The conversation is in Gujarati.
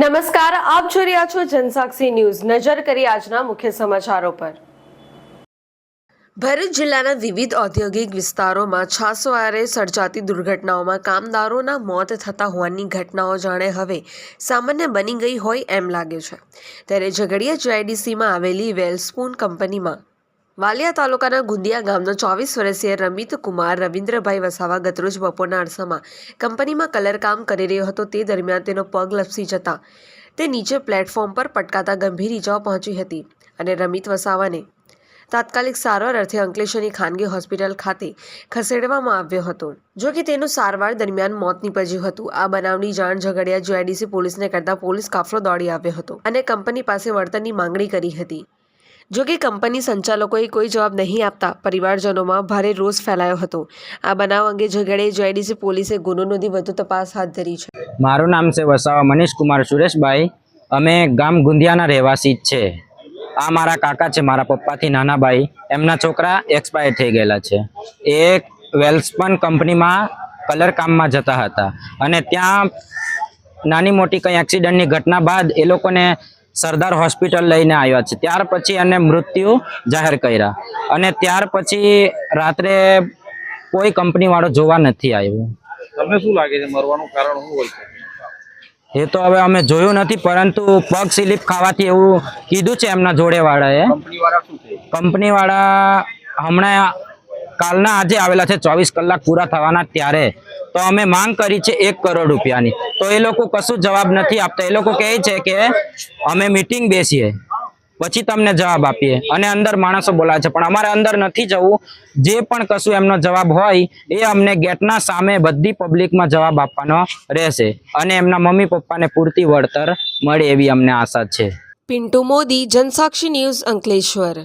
નમસ્કાર, આપ જોઈ રહ્યા છો જનસાક્ષી ન્યૂઝ. નજર કરી આજના મુખ્ય સમાચારો પર. ભરૂચ જિલ્લાના વિવિધ ઔદ્યોગિક વિસ્તારોમાં છાસો આરે સર્જાતી દુર્ઘટનાઓમાં કામદારોના મોત થતા હોવાની ઘટનાઓ જાણે હવે સામાન્ય બની ગઈ હોય એમ લાગે છે. ત્યારે ઝઘડિયા જીઆઈડીસીમાં આવેલી વેલસ્પૂન કંપનીમાં વાલિયા તાલુકાના ગુંદિયા ગામનો ચોવીસ વર્ષીય રમિત કુમાર રવિન્દ્રભાઈ વસાવા ગતરોજ બપોરના અરસામાં કંપનીમાં કલરકામ કરી રહ્યો હતો તે દરમિયાન તેનો પગ લપસી જતા તે નીચે પ્લેટફોર્મ પર પટકાતા ગંભીર ઇજાઓ પહોંચી હતી અને રમિત વસાવાને તાત્કાલિક સારવાર અર્થે અંકલેશ્વરની ખાનગી હોસ્પિટલ ખાતે ખસેડવામાં આવ્યો હતો. જો કે તેનું સારવાર દરમિયાન મોત નીપજ્યું હતું. આ બનાવની જાણ ઝઘડિયા જીઆઈડીસી પોલીસને કરતા પોલીસ કાફલો દોડી આવ્યો હતો અને કંપની પાસે વળતરની માંગણી કરી હતી. જો કે કંપની સંચાલકોએ કોઈ જવાબ નહીં આપતા, પરિવારજનોમાં ભારે રોષ ફેલાયો હતો. આ બનાવ અંગે ઝઘડે જોઆઈડીસી પોલીસે ગુનો નોંધી વધુ તપાસ હાથ ધરી છે. મારું નામ છે વસાવા મનીષ કુમાર સુરેશભાઈ. અમે ગામ ગુંદિયાના રહેવાસી જ છે. આ મારા કાકા છે, મારા પપ્પાથી નાના ભાઈ એમના છોકરા એક્સપાયર થઈ ગયેલા છે. એ વેલ્સપન કંપનીમાં કલર કામમાં જતા હતા. અને ત્યાં નાની મોટી કંઈ એક્સિડન્ટની ઘટના બાદ એ લોકોને સરદાર હોસ્પિટલ લઈને આવ્યા છે. ત્યાર પછી એને મૃત્યુ જાહેર કર્યા. અને ત્યાર પછી રાત્રે કોઈ કંપની વાળો જોવા નથી આવ્યો. તમને શું લાગે છે મરવાનું કારણ શું હોય છે? એ તો હવે અમે જોયું નથી પરંતુ પગ સ્લીપ ખાવાથી એવું કીધું છે એમના જોડે વાળાએ કંપની વાળા શું છે? કંપની વાળા હમણાં કાલના આજે આવેલા છે, ચોવીસ કલાક પૂરા થવાના ત્યારે. તો અમે માંગ કરી છે એક કરોડ રૂપિયાની. તો એ લોકો કશું જવાબ નથી આપતા. એ લોકો કહે છે કે અમે મિટિંગ બેસીએ. પછી તમને જવાબ આપીએ. અને અંદર માણસો બોલાવે છે. પણ અમારે અંદર નથી જવું. જે પણ કશું એમનો જવાબ હોય, એ અમને ગેટના સામે બધી પબ્લિકમાં જવાબ આપવાનો રહેશે. અને એમના મમ્મી પપ્પાને પૂરતી વળતર મળે એવી અમને આશા છે. પિન્ટુ મોદી, જનસાક્ષી ન્યૂઝ અંકલેશ્વર.